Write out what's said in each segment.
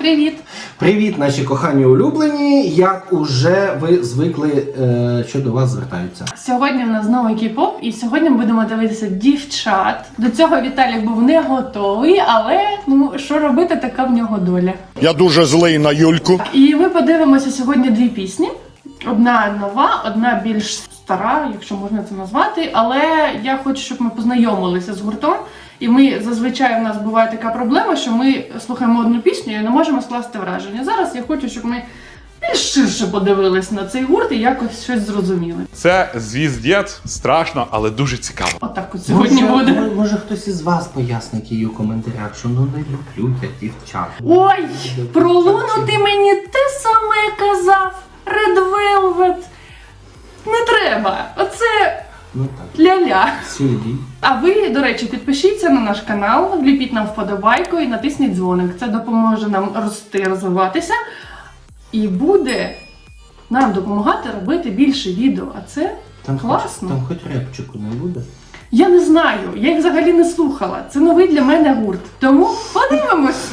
Привіт! Привіт, наші кохані улюблені. Як уже ви звикли, е, що до вас звертаються? Сьогодні в нас знову кей-поп, і сьогодні ми будемо дивитися дівчат. До цього Віталік був не готовий, але ну що робити, така в нього доля. Я дуже злий на Юльку. І ми подивимося сьогодні дві пісні. Одна нова, одна більш стара, якщо можна це назвати. Але я хочу, щоб ми познайомилися з гуртом. І ми зазвичай в нас буває така проблема, що ми слухаємо одну пісню і не можемо скласти враження. Зараз я хочу, щоб ми більш ширше подивились на цей гурт і якось щось зрозуміли. Це звіздєт, страшно, але дуже цікаво. Отак от сьогодні може, буде. мо- Може хтось із вас пояснить її у коментарях, що ну не люблю я дівчат. Ой, про Луну ти мені те саме казав. Red Velvet. Не треба. Оце Ну так, ля-ля. сюди. А ви, до речі, підпишіться на наш канал, вліпіть нам вподобайку і натисніть дзвоник. Це допоможе нам рости, розвиватися і буде нам допомагати робити більше відео. А це Там Класно. Хоч, там хоч репчику не буде. я не знаю, я їх взагалі не слухала. Це новий для мене гурт. Тому подивимось.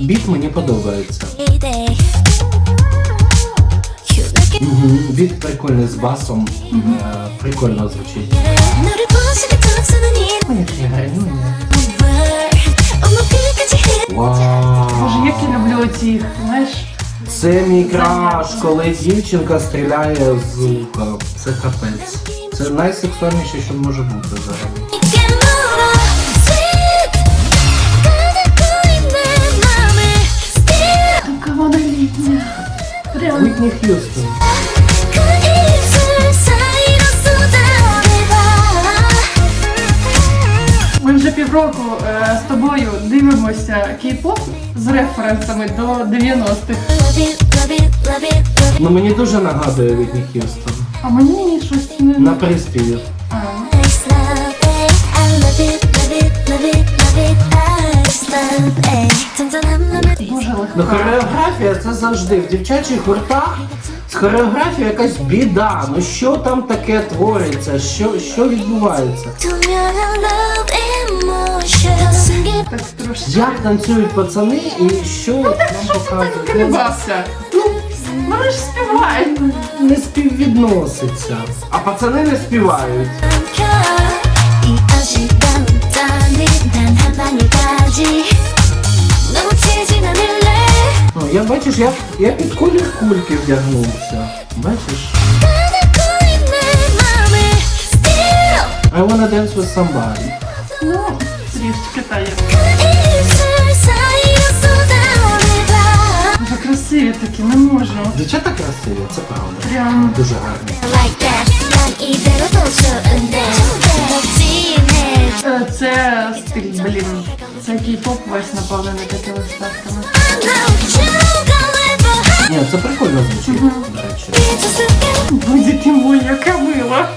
Біт мені подобається. Угу, Біт прикольний з басом. Угу. Прикольно звучить. Боже, як я люблю оці, знаєш? Це мій краш, коли дівчинка стріляє з лука. Це капець. Це найсексуальніше, що може бути взагалі. Уитни Хьюстон. Ми вже півроку е, з тобою дивимося кей-поп з референсами до 90-х. Ну мені дуже нагадує вітні Хьюстон. А мені щось не На приспіві. А. Ну, хореографія це завжди в дівчачих гуртах. З хореографією якась біда. Ну що там таке твориться? Що що відбувається? Як танцюють пацани і що ну, нам показують? Ну, вони ж співають. Не співвідноситься. А пацани не співають. Я бачиш, я, я під колір кульки вдягнувся. Бачиш? I wanna dance with somebody. Ну, трішечки та красиві такі, не можу. Дівчата красиві, це правда. Прям. Дуже гарні. Like that, Е, це стиль, блін. Це кей-поп весь наповнений такими ставками. Ні, це прикольно звучить, до речі. Буде ти моя камила.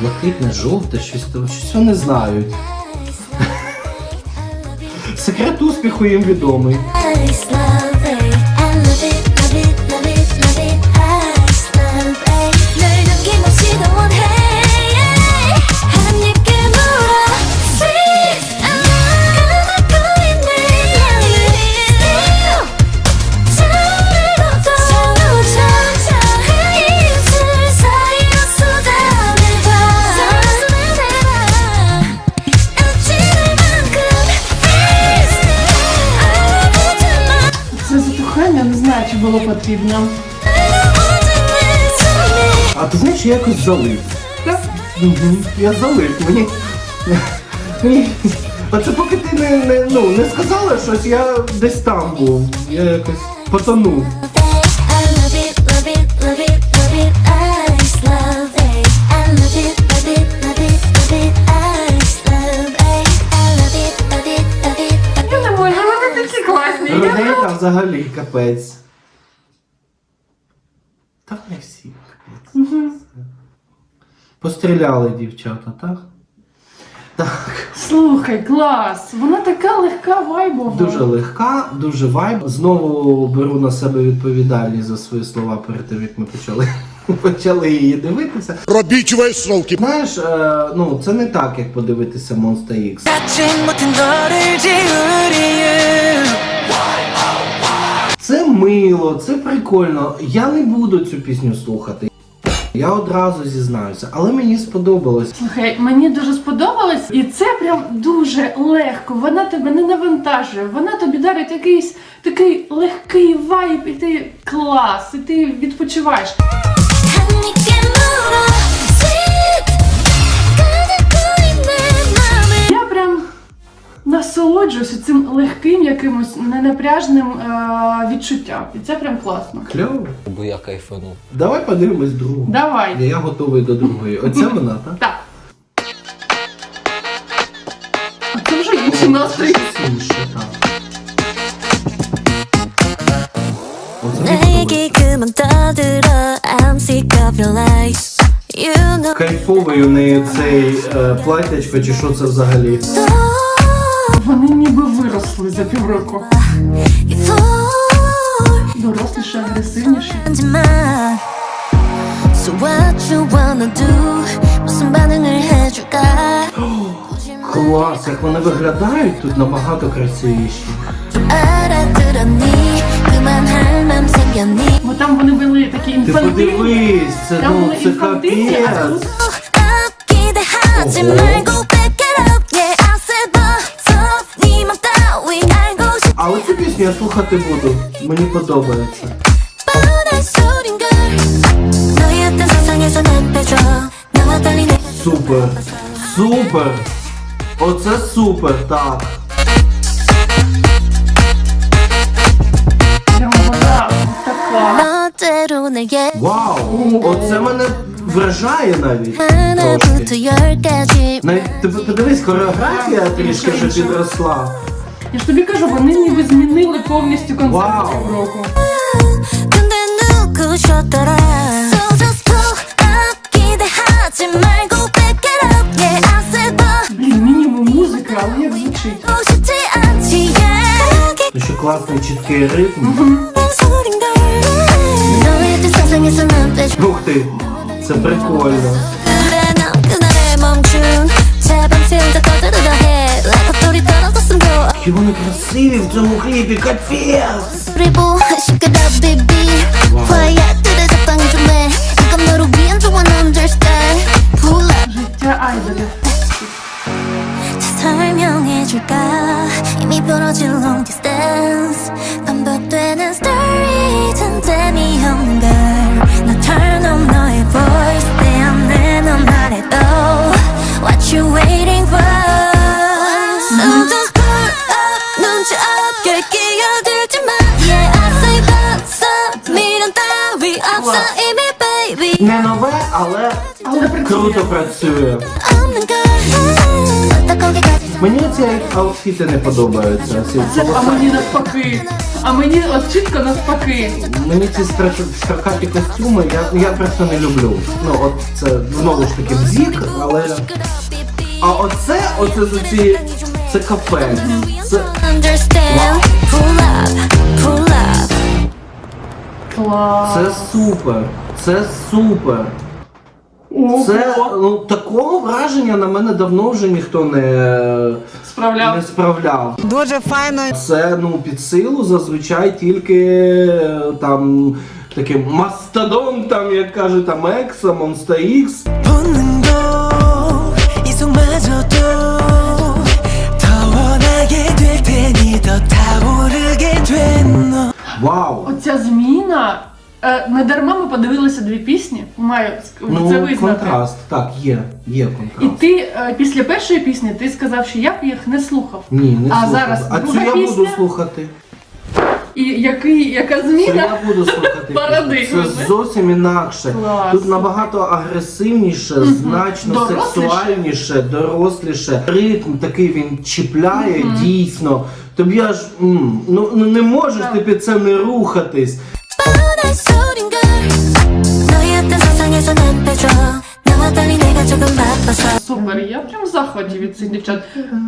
Блакитне, жовте, щось там, щось вони знають. Секрет успіху їм відомий. Чи. А ти знаєш, я якось залив. Угу. Я залив. Мені. Мені. Оце поки ти не, не, ну, не сказала щось, я десь там був. Я якось потонув. Такі класні. Взагалі капець. Так не всі капець. Постріляли дівчата, так? Слухай, клас! Вона така легка вайбова. Дуже легка, дуже вайб. Знову беру на себе відповідальність за свої слова перед тим, як ми почали, почали її дивитися. Робіть висновки. Знаєш, е, ну це не так, як подивитися Monster X. Це мило, це прикольно. Я не буду цю пісню слухати. Я одразу зізнаюся, але мені сподобалось. Слухай, мені дуже сподобалось, і це прям дуже легко. Вона тебе не навантажує, вона тобі дарить якийсь такий легкий вайб, і ти клас, і ти відпочиваєш. насолоджуюся цим легким якимось ненапряжним е- відчуттям. І це прям класно. Кльово. Бо я кайфанув. Давай подивимось другу. Давай. Я готовий до другої. Оце вона, так? Так. А це вже інший настрій. Щось інше, так. Оце 내 готовий. 얘기 그만 떠들어 I'm sick of your lies You know Кайфовий у неї цей е, платячко, чи що це взагалі? 또 Тобто вони ніби виросли за півроку. Доросліше, агресивніше. Клас, як вони виглядають тут набагато красивіші. Бо там вони вели такі інфантильні. Ти подивись, це, ну, це капець. я слухати буду. Мені подобається. Супер. Супер. Оце супер, так. Вау! Оце мене вражає навіть. Навіть ти дивись, хореографія трішки вже підросла. Я ж тобі кажу, вони ніби змінили повністю концерт Вау. року. Блін, мінімум музики, але як звучить. Ну, Дуже класний чіткий ритм. Ух ти, це прикольно. 떨어졌으면 좋아 Які вони красиві в цьому кліпі, капець! 그리고 시끄러 baby Quiet 들에 적당히 좀해 이건 너를 위한 좋은 understand Pull up Життя айдолів. 설명해줄까 이미 벌어진 long distance 반복되는 story не нове, але круто працює. Мені ці аутфіти не подобаються. Ці Це, а мені навпаки. А мені от чітко навпаки. Мені ці стра- страхаті костюми, я, я просто не люблю. Ну, от це знову ж таки бзік, але. А оце, оце за ці. Це капець. Це Understand. Це супер. Це супер. Ну, це ну, такого враження на мене давно вже ніхто не справляв. Не справляв. Дуже файно. Це ну під силу зазвичай тільки е, там таким мастодонтам, як каже там Екса, Монста Ікс. Вау! Оця зміна. Е, не дарма ми подивилися дві пісні. Маю Ну, це визнати. контраст, так, є, є І контраст. ти е, після першої пісні ти сказав, що я б їх не слухав. Ні, не А слухав. зараз а цю друга я буду пісня? слухати. І який, яка Це зміна? я буду слухати. Парадигми, Це зовсім інакше. Клас. Тут набагато агресивніше, значно Доросліше. сексуальніше, доросліше. Ритм такий він чіпляє дійсно. Тобі аж м, ну, ну не можеш ти під це не рухатись. 뻔한 소린걸. 너의 어떤 세상에서 난 빼줘. 나와 달리 내가 조금 바빠. Супер, я прям в захваті від цих дівчат.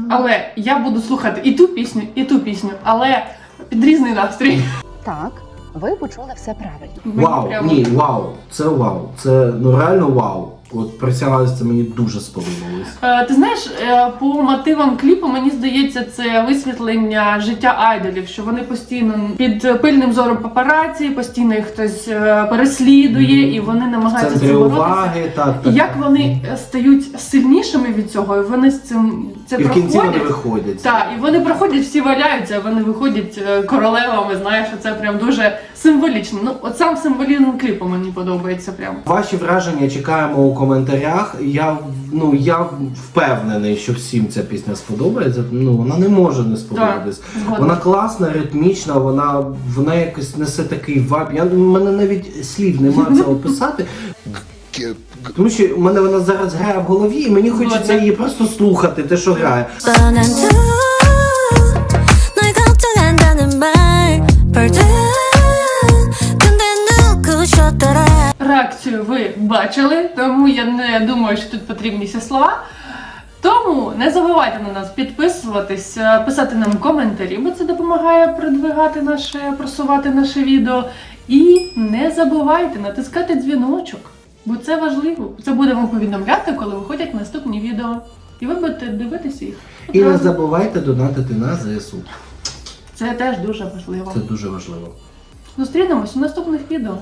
Але я буду слухати і ту пісню, і ту пісню, але під різний настрій. Так, ви почули все правильно. Мені Вау, прям- ні, вау, це вау. Це ну реально вау. От присягаюсь, це мені дуже сподобалось. Е, Ти знаєш, е, по мотивам кліпу мені здається, це висвітлення життя айдолів, що вони постійно під пильним зором папараці, постійно їх хтось е, переслідує, і вони намагаються з цим боротися. уваги, так, І так. як вони е, стають сильнішими від цього, і вони з цим це І в кінці вони виходять. Так, і вони проходять, всі валяються, вони виходять е, королевами. Знаєш, це прям дуже символічно. Ну, от сам символізм кліпу мені подобається прям. Ваші враження чекаємо у коментарях. Я ну я впевнений, що всім ця пісня сподобається. Ну вона не може не сподобатись. згодна. Вона класна, ритмічна, вона вона якось несе такий вайб. Я мене навіть слів немає це описати. Тому що у мене вона зараз грає в голові, і мені хочеться її просто слухати, те, що грає. Реакцію ви бачили, тому я не думаю, що тут потрібніся слова. Тому не забувайте на нас підписуватись, е, писати нам коментарі, бо це допомагає продвигати наше, просувати наше відео. І не забувайте натискати дзвіночок бо це важливо. Це буде вам повідомляти, коли виходять наступні відео. І ви будете дивитися їх. І не одразу. забувайте донатити на ЗСУ. Це теж дуже важливо. Це дуже важливо. Зустрінемось у наступних відео.